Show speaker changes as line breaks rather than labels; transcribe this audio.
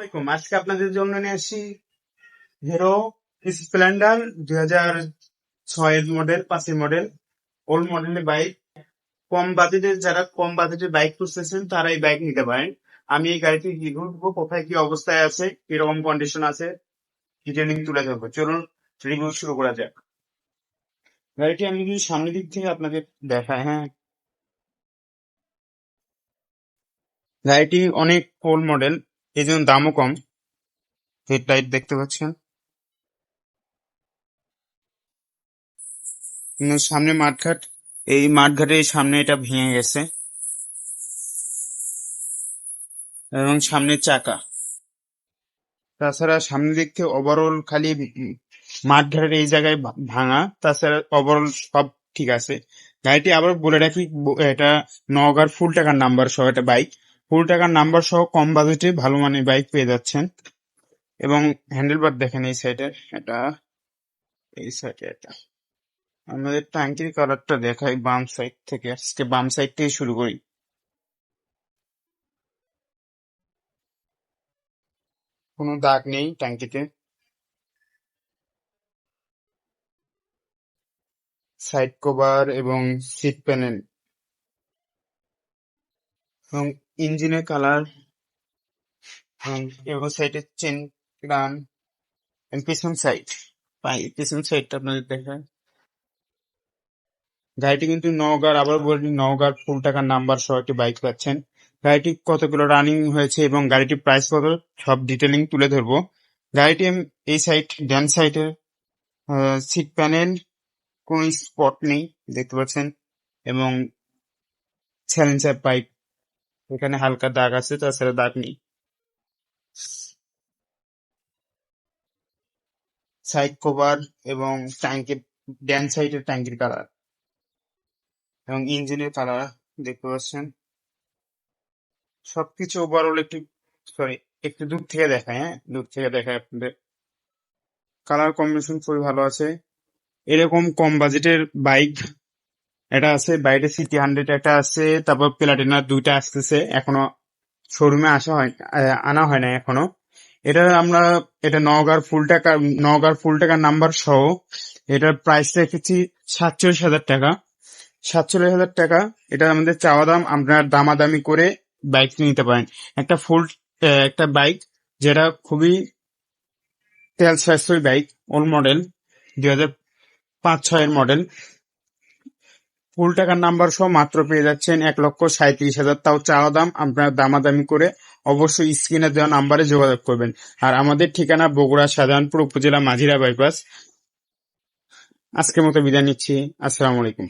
আলাইকুম। আজকে আপনাদের জন্য নিয়ে আসি হিরো স্প্লেন্ডার দুই হাজার ছয়ের মডেল পাঁচের মডেল ওল্ড মডেলের বাইক কম বাজেটের যারা কম বাজেটের বাইক খুঁজতেছেন, তারা এই বাইক নিতে পারেন। আমি এই গাড়িটি রিভিউ দেবো কোথায় কি অবস্থায় আছে, কীরকম কন্ডিশন আছে ডিটেলিং তুলে ধরবো? চলুন রিভিউ শুরু করা যাক। গাড়িটি আমি যদি সামনের দিক থেকে আপনাদের দেখাই হ্যাঁ। গাড়িটি অনেক ওল্ড মডেল এই জন্য দামও কম। হেডলাইট দেখতে পাচ্ছেন। সামনে মাঠঘাট। এই মাঠঘাটের সামনে এটা ভেঙে গেছে। এবং সামনে চাকা। তাছাড়া সামনের দিক থেকে ওভারঅল খালি মাঠঘাটের এই জায়গায় ভাঙা। তাছাড়া ওভারঅল সব ঠিক আছে। গাড়িটি আবার বলে রাখি এটা নওগাঁর ফুল টাকার নাম্বার সহ একটা বাইক ফুল টাকার নাম্বার সহ কম বাজেটে ভালো মানের বাইক পেয়ে যাচ্ছেন। এবং হ্যান্ডেলবার দেখেন এই সাইডে এটা, এই সাইডে এটা। আমাদের ট্যাঙ্কির কালারটা দেখাই বাম সাইড থেকে। আজকে বাম সাইড থেকে শুরু করি। কোনো দাগ নেই ট্যাঙ্কিতে সাইড কভার এবং সিট প্যানেল এবং ইঞ্জিনের কালার এবং সাইডের চেন রান পিছন সাইড পাই পিছন সাইডটা আপনাদের দেখায় গাড়িটি কিন্তু নওগাঁর আবার বলি, নওগাঁর ফুল টাকার নাম্বার সহ একটি বাইক পাচ্ছেন। গাড়িটি কতগুলো রানিং হয়েছে এবং গাড়িটির প্রাইস কত, সব ডিটেলিং তুলে ধরবো। গাড়িটি এই সাইড ডান সাইডের সিট প্যানেল কোন স্পট নেই, দেখতে পাচ্ছেন। এবং স্যালেন্সার পাইপ এখানে হালকা দাগ আছে, তাছাড়া দাগ নেই। সাইড কভার এবং ট্যাঙ্কের, ড্যান সাইডের ট্যাঙ্কির কালার এবং ইঞ্জিনের কালার দেখতে পাচ্ছেন। সবকিছু ওভারঅল একটু সরি একটু দূর থেকে দেখায় হ্যাঁ? দূর থেকে দেখায় আপনাদের। কালার কম্বিনেশন খুবই ভালো আছে। এরকম কম বাজেটের বাইক এটা আছে, বাইরে সিটি হান্ড্রেড একটা আছে, তারপর প্লাটিনা দুইটা আসতেছে, এখনও শোরুমে আসা হয় আনা হয় না এখনও। এটা আমরা, এটা নওগাঁর ফুল টাকা, নওগাঁর ফুল টাকার নাম্বার সহ, এটার প্রাইস রেখেছি সাতচল্লিশ হাজার টাকা। সাতচল্লিশ হাজার টাকা, এটা আমাদের চাওয়া দাম, আপনার দামাদামি করে বাইক নিতে পারেন। একটা ফুল একটা বাইক যেটা খুবই তেল সাশ্রয়ী বাইক ওল্ড মডেল দুই হাজার পাঁচ ছয়ের মডেল ফুল টাকার নাম্বার সহ মাত্র পেয়ে যাচ্ছেন এক লক্ষ সাঁত্রিশ হাজার। তাও চাওয়া দাম, আপনার দামাদামি করে অবশ্যই স্ক্রিনে দেওয়া নাম্বারে যোগাযোগ করবেন। আর আমাদের ঠিকানা বগুড়া সাধারণপুর উপজেলা মাঝিরা বাইপাস। আজকের মতো বিদায় নিচ্ছি। আসসালাম আলাইকুম।